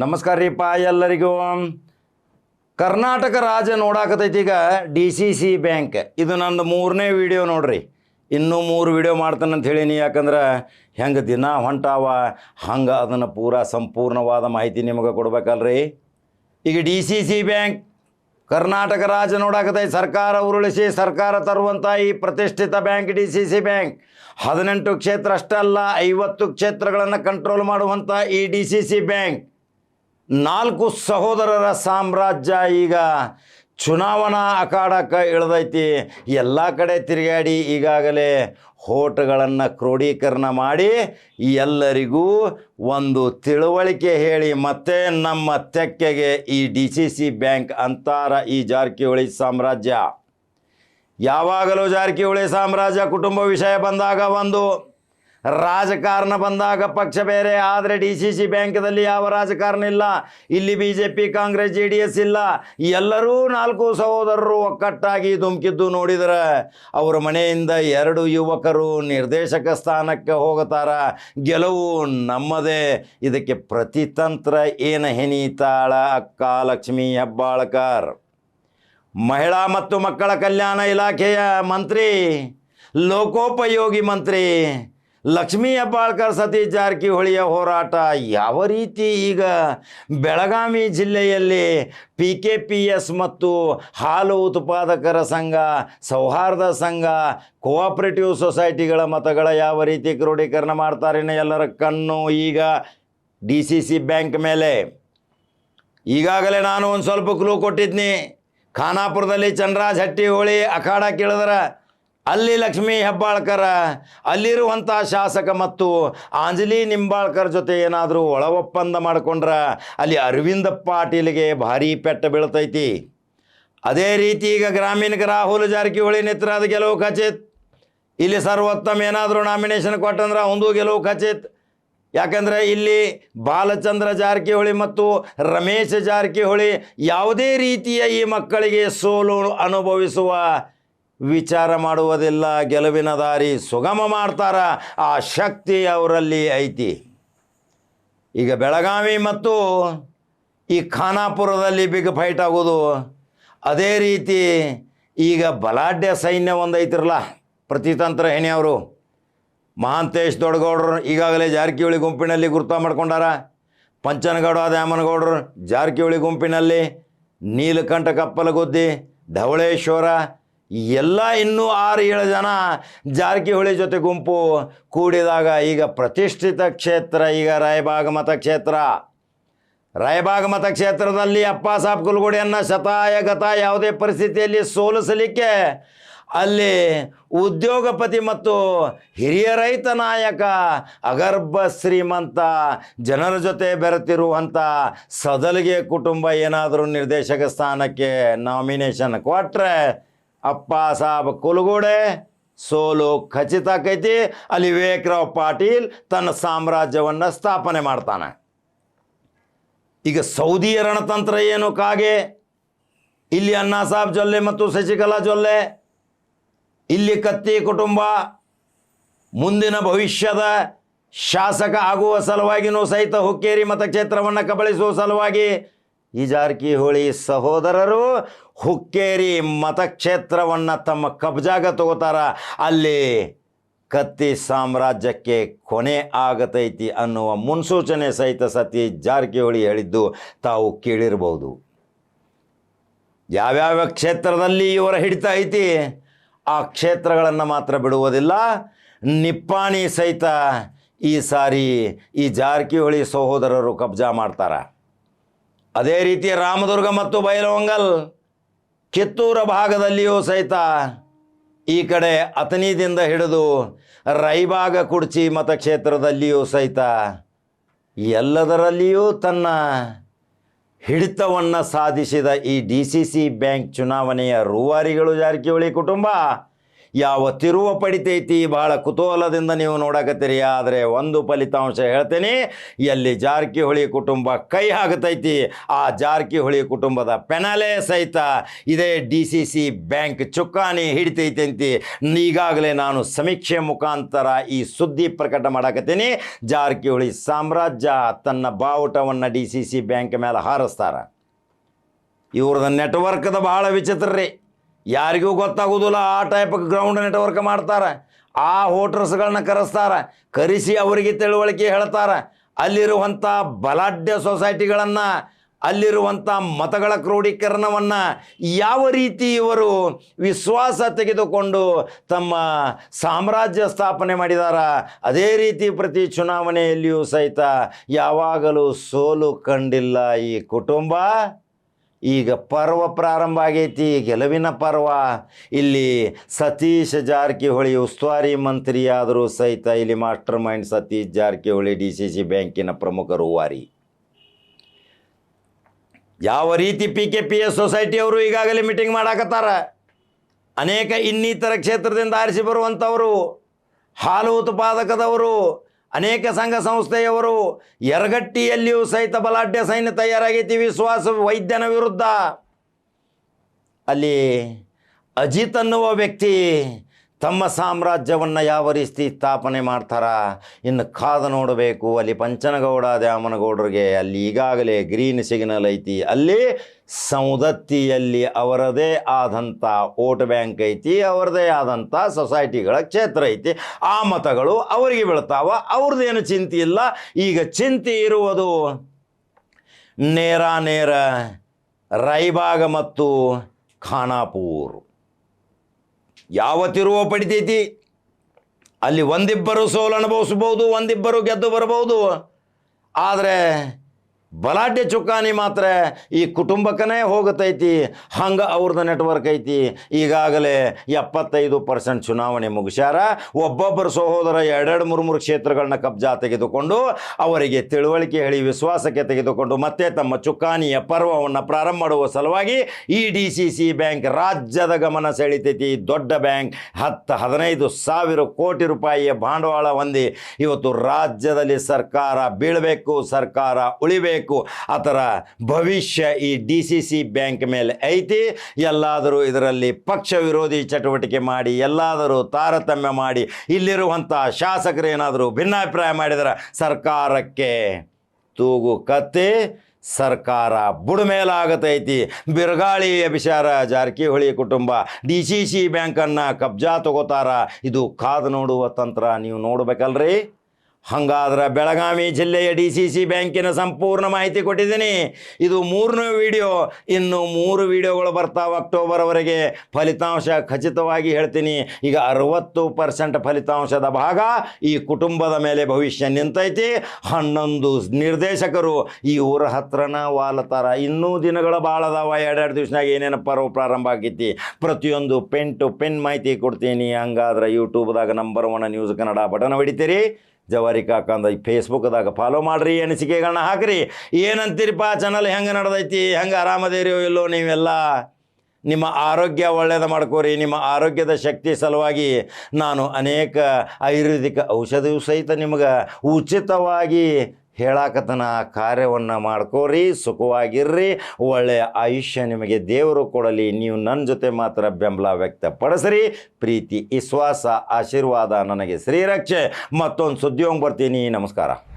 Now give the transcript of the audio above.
ನಮಸ್ಕಾರ ರೀಪ್ಪ ಎಲ್ಲರಿಗೂ. ಕರ್ನಾಟಕ ರಾಜ್ಯ ನೋಡಾಕತೈತಿ ಈಗ ಡಿ ಸಿ ಸಿ ಬ್ಯಾಂಕ್. ಇದು ನಂದು ಮೂರನೇ ವಿಡಿಯೋ ನೋಡ್ರಿ. ಇನ್ನೂ ಮೂರು ವಿಡಿಯೋ ಮಾಡ್ತಾನೆ ಅಂತ ಹೇಳೀನಿ. ಯಾಕಂದ್ರೆ ಹೆಂಗೆ ದಿನ ಹೊಂಟಾವ, ಹಂಗೆ ಅದನ್ನು ಪೂರಾ ಸಂಪೂರ್ಣವಾದ ಮಾಹಿತಿ ನಿಮಗೆ ಕೊಡ್ಬೇಕಲ್ರಿ. ಈಗ D C C bank Karnataka ರಾಜ್ಯ ನೋಡಾಕತೈತಿ. ಸರ್ಕಾರ ಉರುಳಿಸಿ ಸರ್ಕಾರ ತರುವಂಥ ಈ ಪ್ರತಿಷ್ಠಿತ bank D C C bank. ಹದಿನೆಂಟು ಕ್ಷೇತ್ರ ಅಷ್ಟೇ ಅಲ್ಲ, ಐವತ್ತು ಕ್ಷೇತ್ರಗಳನ್ನು ಕಂಟ್ರೋಲ್ ಮಾಡುವಂಥ ಈ ಡಿ ಸಿ ಸಿ ಬ್ಯಾಂಕ್. ನಾಲ್ಕು ಸಹೋದರರ ಸಾಮ್ರಾಜ್ಯ ಈಗ ಚುನಾವಣಾ ಅಖಾಡಕ್ಕೆ ಇಳ್ದೈತಿ. ಎಲ್ಲ ಕಡೆ ತಿರುಗಾಡಿ ಈಗಾಗಲೇ ಹೋಟ್ಗಳನ್ನು ಕ್ರೋಢೀಕರಣ ಮಾಡಿ ಎಲ್ಲರಿಗೂ ಒಂದು ತಿಳುವಳಿಕೆ ಹೇಳಿ ಮತ್ತೆ ನಮ್ಮ ತೆಕ್ಕೆಗೆ ಈ ಡಿ ಸಿ ಸಿ ಬ್ಯಾಂಕ್ ಅಂತಾರ ಈ ಜಾರಕಿಹೊಳಿ ಸಾಮ್ರಾಜ್ಯ. ಯಾವಾಗಲೂ ಜಾರಕಿಹೊಳಿ ಸಾಮ್ರಾಜ್ಯ ಕುಟುಂಬ ವಿಷಯ ಬಂದಾಗ ಒಂದು ರಾಜಕಾರಣ ಬಂದಾಗ ಪಕ್ಷ ಬೇರೆ, ಆದರೆ ಡಿ ಸಿ ಸಿ ಬ್ಯಾಂಕ್ದಲ್ಲಿ ಯಾವ ರಾಜಕಾರಣ ಇಲ್ಲ. ಇಲ್ಲಿ B J P, Congress, J D S ಇಲ್ಲ. ಎಲ್ಲರೂ ನಾಲ್ಕು ಸಹೋದರರು ಒಕ್ಕಟ್ಟಾಗಿ ಧುಮುಕಿದ್ದು ನೋಡಿದರೆ ಅವರ ಮನೆಯಿಂದ ಎರಡು ಯುವಕರು ನಿರ್ದೇಶಕ ಸ್ಥಾನಕ್ಕೆ ಹೋಗುತ್ತಾರ. ಗೆಲುವು ನಮ್ಮದೇ. ಇದಕ್ಕೆ ಪ್ರತಿತಂತ್ರ ಏನ ಹೆಣೀತಾಳ ಅಕ್ಕ ಲಕ್ಷ್ಮೀ ಹೆಬ್ಬಾಳ್ಕರ್. ಮಹಿಳಾ ಮತ್ತು ಮಕ್ಕಳ ಕಲ್ಯಾಣ ಇಲಾಖೆಯ ಮಂತ್ರಿ, ಲೋಕೋಪಯೋಗಿ ಮಂತ್ರಿ ಲಕ್ಷ್ಮೀ ಹೆಬ್ಬಾಳ್ಕರ್ ಸತೀಶ್ ಜಾರಕಿಹೊಳಿಯ ಹೋರಾಟ ಯಾವ ರೀತಿ ಈಗ ಬೆಳಗಾವಿ ಜಿಲ್ಲೆಯಲ್ಲಿ ಪಿ ಕೆ ಪಿ ಎಸ್ ಮತ್ತು ಹಾಲು ಉತ್ಪಾದಕರ ಸಂಘ, ಸೌಹಾರ್ದ ಸಂಘ ಕೋಆಪರೇಟಿವ್ ಸೊಸೈಟಿಗಳ ಮತಗಳ ಯಾವ ರೀತಿ ಕ್ರೋಢೀಕರಣ ಮಾಡ್ತಾರೇನೋ ಎಲ್ಲರ ಕಣ್ಣು ಈಗ ಡಿ ಸಿ ಸಿ ಬ್ಯಾಂಕ್ ಮೇಲೆ. ಈಗಾಗಲೇ ನಾನು ಒಂದು ಸ್ವಲ್ಪ ಕ್ಲೂ ಕೊಟ್ಟಿದ್ನಿ. ಖಾನಾಪುರದಲ್ಲಿ ಚಂದ್ರಾಜ್ ಹಟ್ಟಿ ಹೋಳಿ ಅಖಾಡ ಕೇಳಿದ್ರೆ ಅಲ್ಲಿ ಲಕ್ಷ್ಮೀ ಹೆಬ್ಬಾಳ್ಕರ ಅಲ್ಲಿರುವಂಥ ಶಾಸಕ ಮತ್ತು ಆಂಜಲಿ ನಿಂಬಾಳ್ಕರ್ ಜೊತೆ ಏನಾದರೂ ಒಳ ಒಪ್ಪಂದ ಮಾಡಿಕೊಂಡ್ರೆ ಅಲ್ಲಿ ಅರವಿಂದ ಪಾಟೀಲ್ಗೆ ಭಾರಿ ಪೆಟ್ಟ ಬೀಳ್ತೈತಿ. ಅದೇ ರೀತಿ ಈಗ ಗ್ರಾಮೀಣಕ್ಕೆ ರಾಹುಲ್ ಜಾರಕಿಹೊಳಿ ನೇತೃತ್ವದ ಗೆಲುವು ಖಚಿತ್. ಇಲ್ಲಿ ಸರ್ವೋತ್ತಮ ಏನಾದರೂ ನಾಮಿನೇಷನ್ ಕೊಟ್ಟಂದ್ರೆ ಅವಂದು ಗೆಲುವು ಖಚಿತ್. ಯಾಕಂದರೆ ಇಲ್ಲಿ ಬಾಲಚಂದ್ರ ಜಾರಕಿಹೊಳಿ ಮತ್ತು ರಮೇಶ್ ಜಾರಕಿಹೊಳಿ ಯಾವುದೇ ರೀತಿಯ ಈ ಮಕ್ಕಳಿಗೆ ಸೋಲು ಅನುಭವಿಸುವ ವಿಚಾರ ಮಾಡುವುದಿಲ್ಲ, ಗೆಲುವಿನ ದಾರಿ ಸುಗಮ ಮಾಡ್ತಾರ, ಆ ಶಕ್ತಿ ಅವರಲ್ಲಿ ಐತಿ. ಈಗ ಬೆಳಗಾವಿ ಮತ್ತು ಈ ಖಾನಾಪುರದಲ್ಲಿ ಬಿಗ್ ಫೈಟ್ ಆಗೋದು, ಅದೇ ರೀತಿ ಈಗ ಬಲಾಢ್ಯ ಸೈನ್ಯ ಒಂದು ಐತಿರಲ್ಲ ಪ್ರತಿತಂತ್ರ ಹೆಣಿಯವರು ಮಹಾಂತೇಶ್ ದೊಡ್ಡಗೌಡರು ಈಗಾಗಲೇ ಜಾರಕಿಹೊಳಿ ಗುಂಪಿನಲ್ಲಿ ಗುರುತ ಮಾಡ್ಕೊಂಡಾರ, ಪಂಚನಗೌಡ, ದ್ಯಾಮನಗೌಡರು ಜಾರಕಿಹೊಳಿ ಗುಂಪಿನಲ್ಲಿ ನೀಲಕಂಠ ಕಪ್ಪಲಗುದ್ದಿ, ಧವಳೇಶ್ವರ ಎಲ್ಲ ಇನ್ನೂ ಆರು ಏಳು ಜನ ಜಾರಕಿಹೊಳಿ ಜೊತೆ ಗುಂಪು ಕೂಡಿದಾಗ ಈಗ ಪ್ರತಿಷ್ಠಿತ ಕ್ಷೇತ್ರ, ಈಗ ರಾಯಬಾಗ ಮತಕ್ಷೇತ್ರ ರಾಯಬಾಗ ಮತಕ್ಷೇತ್ರದಲ್ಲಿ ಅಪ್ಪ ಸಾಬ್ ಕುಲಗುಡಿಯನ್ನು ಶತಾಯ ಗತ ಯಾವುದೇ ಪರಿಸ್ಥಿತಿಯಲ್ಲಿ ಸೋಲಿಸಲಿಕ್ಕೆ ಅಲ್ಲಿ ಉದ್ಯೋಗಪತಿ ಮತ್ತು ಹಿರಿಯ ರೈತ ನಾಯಕ ಅಗರ್ಭ ಶ್ರೀಮಂತ ಜನರ ಜೊತೆ ಬೆರೆತಿರುವಂಥ ಸದಲಿಗೆ ಕುಟುಂಬ ಏನಾದರೂ ನಿರ್ದೇಶಕ ಸ್ಥಾನಕ್ಕೆ ನಾಮಿನೇಷನ್ ಕೊಟ್ಟರೆ ಅಪ್ಪ ಸಾಬ್ ಕುಲಗೋಡೆ, ಸೋಲು ಖಚಿತ ಆಕೈತಿ ಅಲ್ಲಿ ವಿವೇಕರಾವ್ ಪಾಟೀಲ್ ತನ್ನ ಸಾಮ್ರಾಜ್ಯವನ್ನು ಸ್ಥಾಪನೆ ಮಾಡ್ತಾನೆ. ಈಗ ಸೌದಿಯ ರಣತಂತ್ರ ಏನು ಕಾಗೆ? ಇಲ್ಲಿ ಅಣ್ಣಾ ಸಾಬ್ ಜೊಲ್ಲೆ ಮತ್ತು ಶಶಿಕಲಾ ಜೊಲ್ಲೆ. ಇಲ್ಲಿ ಕತ್ತಿ ಕುಟುಂಬ. ಮುಂದಿನ ಭವಿಷ್ಯದ ಶಾಸಕ ಆಗುವ ಸಲುವಾಗಿನೂ ಸಹಿತ ಹುಕ್ಕೇರಿ ಮತಕ್ಷೇತ್ರವನ್ನು ಕಬಳಿಸುವ ಸಲುವಾಗಿ ಈ ಜಾರಕಿಹೊಳಿ ಸಹೋದರರು ಹುಕ್ಕೇರಿ ಮತಕ್ಷೇತ್ರವನ್ನು ತಮ್ಮ ಕಬ್ಜಾಗ ತಗೋತಾರ. ಅಲ್ಲಿ ಕತ್ತಿ ಸಾಮ್ರಾಜ್ಯಕ್ಕೆ ಕೊನೆ ಆಗತೈತಿ ಅನ್ನುವ ಮುನ್ಸೂಚನೆ ಸಹಿತ ಸತಿ ಜಾರಕಿಹೊಳಿ ಹೇಳಿದ್ದು ತಾವು ಕೇಳಿರಬಹುದು ಯಾವ್ಯಾವ ಕ್ಷೇತ್ರದಲ್ಲಿ ಇವರ ಹಿಡಿತ ಐತಿ? ಆ ಕ್ಷೇತ್ರಗಳನ್ನು ಮಾತ್ರ ಬಿಡುವುದಿಲ್ಲ. ನಿಪ್ಪಾಣಿ ಸಹಿತ ಈ ಸಾರಿ ಈ ಜಾರಕಿಹೊಳಿ ಸಹೋದರರು ಕಬ್ಜಾ ಮಾಡ್ತಾರೆ. ಅದೇ ರೀತಿ ರಾಮದುರ್ಗ ಮತ್ತು ಬೈಲಹೊಂಗಲ್ ಕಿತ್ತೂರ ಭಾಗದಲ್ಲಿಯೂ ಸಹಿತ ಈ ಕಡೆ ಅತನಿದಿಂದ ಹಿಡಿದು ರೈಬಾಗ ಕುಡ್ಚಿ ಮತಕ್ಷೇತ್ರದಲ್ಲಿಯೂ ಸಹಿತ ಎಲ್ಲದರಲ್ಲಿಯೂ ತನ್ನ ಹಿಡಿತವನ್ನು ಸಾಧಿಸಿದ ಈ ಡಿ ಸಿ ಸಿ ಬ್ಯಾಂಕ್ ಚುನಾವಣೆಯ ರೂವಾರಿಗಳು ಜಾರಕಿಹೊಳಿ ಕುಟುಂಬ ಯಾವ ತಿರುವ ಪಡಿತೈತಿ ಬಹಳ ಕುತೂಹಲದಿಂದ ನೀವು ನೋಡಕತ್ತೀರಿ. ಆದರೆ ಒಂದು ಫಲಿತಾಂಶ ಹೇಳ್ತೇನೆ, ಎಲ್ಲಿ ಜಾರಕಿಹೊಳಿ ಕುಟುಂಬ ಕೈ ಹಾಕತೈತಿ, ಆ ಜಾರಕಿಹೊಳಿ ಕುಟುಂಬದ ಪೆನಾಲೆ ಸಹಿತ ಇದೇ ಡಿ ಸಿ ಸಿ ಬ್ಯಾಂಕ್ ಚುಕ್ಕಾಣಿ ಹಿಡಿತೈತೆ ಅಂತ ಈಗಾಗಲೇ ನಾನು ಸಮೀಕ್ಷೆ ಮುಖಾಂತರ ಈ ಸುದ್ದಿ ಪ್ರಕಟ ಮಾಡಕತ್ತೀನಿ. ಜಾರಕಿಹೊಳಿ ಸಾಮ್ರಾಜ್ಯ ತನ್ನ ಬಾವುಟವನ್ನು ಡಿ ಸಿ ಸಿ ಬ್ಯಾಂಕ್ ಮೇಲೆ ಹಾರಿಸ್ತಾರೆ. ಇವ್ರದ್ದು ನೆಟ್ವರ್ಕ್ದ ಭಾಳ ವಿಚಿತ್ರ ರೀ. ಯಾರಿಗೂ ಗೊತ್ತಾಗೋದಿಲ್ಲ ಆ ಟೈಪ್ ಗ್ರೌಂಡ್ ನೆಟ್ವರ್ಕ್ ಮಾಡ್ತಾರೆ. ಆ ಹೋಟ್ರಸ್ಗಳನ್ನ ಕರೆಸ್ತಾರೆ. ಕರೆಸಿ ಅವರಿಗೆ ತಿಳುವಳಿಕೆ ಹೇಳ್ತಾರೆ. ಅಲ್ಲಿರುವಂಥ ಬಲಾಢ್ಯ ಸೊಸೈಟಿಗಳನ್ನು ಅಲ್ಲಿರುವಂಥ ಮತಗಳ ಕ್ರೋಢೀಕರಣವನ್ನು ಯಾವ ರೀತಿ ಇವರು ವಿಶ್ವಾಸ ತೆಗೆದುಕೊಂಡು ತಮ್ಮ ಸಾಮ್ರಾಜ್ಯ ಸ್ಥಾಪನೆ ಮಾಡಿದಾರ, ಅದೇ ರೀತಿ ಪ್ರತಿ ಚುನಾವಣೆಯಲ್ಲಿಯೂ ಸಹಿತ ಯಾವಾಗಲೂ ಸೋಲು ಕಂಡಿಲ್ಲ ಈ ಕುಟುಂಬ. ಈಗ ಪರ್ವ ಪ್ರಾರಂಭ ಆಗೈತಿ, ಗೆಲುವಿನ ಪರ್ವ. ಇಲ್ಲಿ ಸತೀಶ್ ಜಾರಕಿಹೊಳಿ ಉಸ್ತುವಾರಿ ಮಂತ್ರಿ ಆದರೂ ಸಹಿತ ಇಲ್ಲಿ master mind Satish Jarkiholi D C C ಬ್ಯಾಂಕಿನ ಪ್ರಮುಖರು ವಾರಿ ಯಾವ ರೀತಿ ಪಿ ಕೆ ಪಿ ಎಸ್ ಸೊಸೈಟಿಯವರು ಈಗಾಗಲೇ ಮೀಟಿಂಗ್ ಮಾಡಾಕತ್ತಾರ? ಅನೇಕ ಇನ್ನಿತರ ಕ್ಷೇತ್ರದಿಂದ ಆರಿಸಿ ಬರುವಂಥವರು, ಹಾಲು ಉತ್ಪಾದಕದವರು ಅನೇಕ ಸಂಘ ಸಂಸ್ಥೆಯವರು ಯರಗಟ್ಟಿಯಲ್ಲಿಯೂ ಸಹಿತ ಬಲಾಢ್ಯ ಸೈನ್ಯ ತಯಾರಾಗೈತಿ ವಿಶ್ವಾಸ, ವೈದ್ಯನ ವಿರುದ್ಧ. ಅಲ್ಲಿ ಅಜಿತ್ ಅನ್ನುವ ವ್ಯಕ್ತಿ ತಮ್ಮ ಸಾಮ್ರಾಜ್ಯವನ್ನು ಯಾವ ರೀತಿ ಸ್ಥಾಪನೆ ಮಾಡ್ತಾರ? ಇನ್ನು ಕಾದು ನೋಡಬೇಕು. ಅಲ್ಲಿ ಪಂಚನಗೌಡ, ದ್ಯಾಮನಗೌಡರಿಗೆ ಅಲ್ಲಿ ಈಗಾಗಲೇ ಗ್ರೀನ್ ಸಿಗ್ನಲ್ ಐತಿ. ಅಲ್ಲಿ ಸೌದತ್ತಿಯಲ್ಲಿ ಅವರದೇ ಆದಂಥ ವೋಟ್ ಬ್ಯಾಂಕ್ ಐತಿ, ಅವರದೇ ಆದಂಥ ಸೊಸೈಟಿಗಳ ಕ್ಷೇತ್ರ ಐತಿ. ಆ ಮತಗಳು ಅವರಿಗೆ ಬೀಳ್ತಾವ. ಅವ್ರದ್ದೇನು ಚಿಂತೆ ಇಲ್ಲ. ಈಗ ಚಿಂತೆ ಇರುವುದು ನೇರ ನೇರ ರೈಬಾಗ ಮತ್ತು ಖಾನಾಪುರ್. ಯಾವ ತಿರುವ ಪಡಿತೈತಿ. ಅಲ್ಲಿ ಒಂದಿಬ್ಬರು ಸೋಲು ಅನುಭವಿಸ್ಬೋದು ಒಂದಿಬ್ಬರು ಗೆದ್ದು ಬರಬಹುದು. ಆದರೆ ಬಲಾಢ್ಯ ಚುಕ್ಕಾಣಿ ಮಾತ್ರ ಈ ಕುಟುಂಬಕ್ಕನೇ ಹೋಗತೈತಿ. ಹಂಗೆ ಅವ್ರದ್ದು ನೆಟ್ವರ್ಕ್ ಐತಿ. ಈಗಾಗಲೇ ಎಪ್ಪತ್ತೈದು ಪರ್ಸೆಂಟ್ ಚುನಾವಣೆ ಮುಗಿಸ್ಯಾರ. ಒಬ್ಬೊಬ್ಬರು ಸಹೋದರ ಎರಡೆರಡು ಮೂರು ಮೂರು ಕ್ಷೇತ್ರಗಳನ್ನ ಕಬ್ಜಾ ತೆಗೆದುಕೊಂಡು ಅವರಿಗೆ ತಿಳುವಳಿಕೆ ಹೇಳಿ, ವಿಶ್ವಾಸಕ್ಕೆ ತೆಗೆದುಕೊಂಡು ಮತ್ತೆ ತಮ್ಮ ಚುಕ್ಕಾಣಿಯ ಪರ್ವವನ್ನು ಪ್ರಾರಂಭ ಮಾಡುವ ಸಲುವಾಗಿ ಈ ಡಿ ಸಿ ಸಿ ಬ್ಯಾಂಕ್ ರಾಜ್ಯದ ಗಮನ ಸೆಳಿತೈತಿ. ದೊಡ್ಡ ಬ್ಯಾಂಕ್ ಹತ್ತು ಹದಿನೈದು ಸಾವಿರ ಕೋಟಿ ರೂಪಾಯಿಯ ಬಂಡವಾಳ ಹೊಂದಿ ಇವತ್ತು ರಾಜ್ಯದಲ್ಲಿ ಸರ್ಕಾರ ಬೀಳಬೇಕು, ಸರ್ಕಾರ ಉಳಿಬೇಕು. ಅದರ ಭವಿಷ್ಯ ಈ ಡಿ ಸಿ ಸಿ ಬ್ಯಾಂಕ್ ಮೇಲೆ ಐತಿ. ಎಲ್ಲಾದರೂ ಇದರಲ್ಲಿ ಪಕ್ಷ ವಿರೋಧಿ ಚಟುವಟಿಕೆ ಮಾಡಿ, ಎಲ್ಲಾದರೂ ತಾರತಮ್ಯ ಮಾಡಿ, ಇಲ್ಲಿರುವಂಥ ಶಾಸಕರು ಏನಾದರೂ ಭಿನ್ನಾಭಿಪ್ರಾಯ ಮಾಡಿದರೆ, ಸರ್ಕಾರಕ್ಕೆ ತೂಗು ಕತ್ತಿ, ಸರ್ಕಾರ ಬುಡಮೇಲಾಗತೈತಿ. ಬಿರುಗಾಳಿ ಅಭಿಷಾರ ಜಾರಕಿಹೊಳಿ ಕುಟುಂಬ ಡಿ ಸಿ ಸಿ ಬ್ಯಾಂಕನ್ನು ಕಬ್ಜಾ ತಗೋತಾರ? ಇದು ಕಾದು ನೋಡುವ ತಂತ್ರ ನೀವು ನೋಡ್ಬೇಕಲ್ರಿ? ಹಂಗಾದ್ರೆ ಬೆಳಗಾವಿ ಜಿಲ್ಲೆಯ ಡಿ ಸಿ ಸಿ ಬ್ಯಾಂಕಿನ ಸಂಪೂರ್ಣ ಮಾಹಿತಿ ಕೊಟ್ಟಿದ್ದೀನಿ. ಇದು ಮೂರನೇ ವಿಡಿಯೋ. ಇನ್ನು ಮೂರು ವಿಡಿಯೋಗಳು ಬರ್ತಾವೆ ಅಕ್ಟೋಬರ್ವರೆಗೆ. ಫಲಿತಾಂಶ ಖಚಿತವಾಗಿ ಹೇಳ್ತೀನಿ. ಈಗ ಅರವತ್ತು ಪರ್ಸೆಂಟ್ ಫಲಿತಾಂಶದ ಭಾಗ ಈ ಕುಟುಂಬದ ಮೇಲೆ ಭವಿಷ್ಯ ನಿಂತೈತಿ. ಹನ್ನೊಂದು ನಿರ್ದೇಶಕರು ಈ ಊರ ಹತ್ರನ ವಾಲತಾರ ಇನ್ನೂ ದಿನಗಳ ಭಾಳ ಅದಾವ. ಎರಡೆರಡು ದಿವ್ಸನಾಗ ಏನೇನು ಪರ್ವ ಪ್ರಾರಂಭ ಆಗೈತಿ. ಪ್ರತಿಯೊಂದು ಪೆನ್ ಟು ಪೆನ್ ಮಾಹಿತಿ ಕೊಡ್ತೀನಿ. ಹಂಗಾದ್ರೆ ಯೂಟ್ಯೂಬ್ದಾಗ number one news Kannada button ಹೊಡಿತೀರಿ. ಜವಾರಿ ಕಾಕಂದ ಈ ಫೇಸ್ಬುಕ್ದಾಗ ಫಾಲೋ ಮಾಡಿರಿ ಅನಿಸಿಕೆಗಳನ್ನ ಹಾಕ್ರಿ. ಏನಂತೀರಿಪ್ಪ ಚಾನಲ್ ಹೆಂಗೆ ನಡೆದೈತಿ, ಹೆಂಗೆ ಆರಾಮದೇರಿಯೋ ಇಲ್ಲೋ ನೀವೆಲ್ಲ? ನಿಮ್ಮ ಆರೋಗ್ಯ ಒಳ್ಳೆಯದು ಮಾಡ್ಕೋರಿ, ನಿಮ್ಮ ಆರೋಗ್ಯದ ಶಕ್ತಿ ಸಲುವಾಗಿ ನಾನು ಅನೇಕ ಆಯುರ್ವೇದಿಕ ಔಷಧಿಯೂ ಸಹಿತ ನಿಮಗೆ ಉಚಿತವಾಗಿ ಹೇಳಾಕತನ ಆ ಕಾರ್ಯವನ್ನು ಮಾಡ್ಕೋರಿ, ಸುಖವಾಗಿರ್ರಿ. ಒಳ್ಳೆಯ ಆಯುಷ್ಯ ನಿಮಗೆ ದೇವರು ಕೊಡಲಿ. ನೀವು ನನ್ನ ಜೊತೆ ಮಾತ್ರ ಬೆಂಬಲ ವ್ಯಕ್ತಪಡಿಸ್ರಿ. ಪ್ರೀತಿ, ವಿಶ್ವಾಸ, ಆಶೀರ್ವಾದ ನನಗೆ ಶ್ರೀರಕ್ಷೆ. ಮತ್ತೊಂದು ಸುದ್ದಿಯೋಂಗ್ ಬರ್ತೀನಿ. ನಮಸ್ಕಾರ.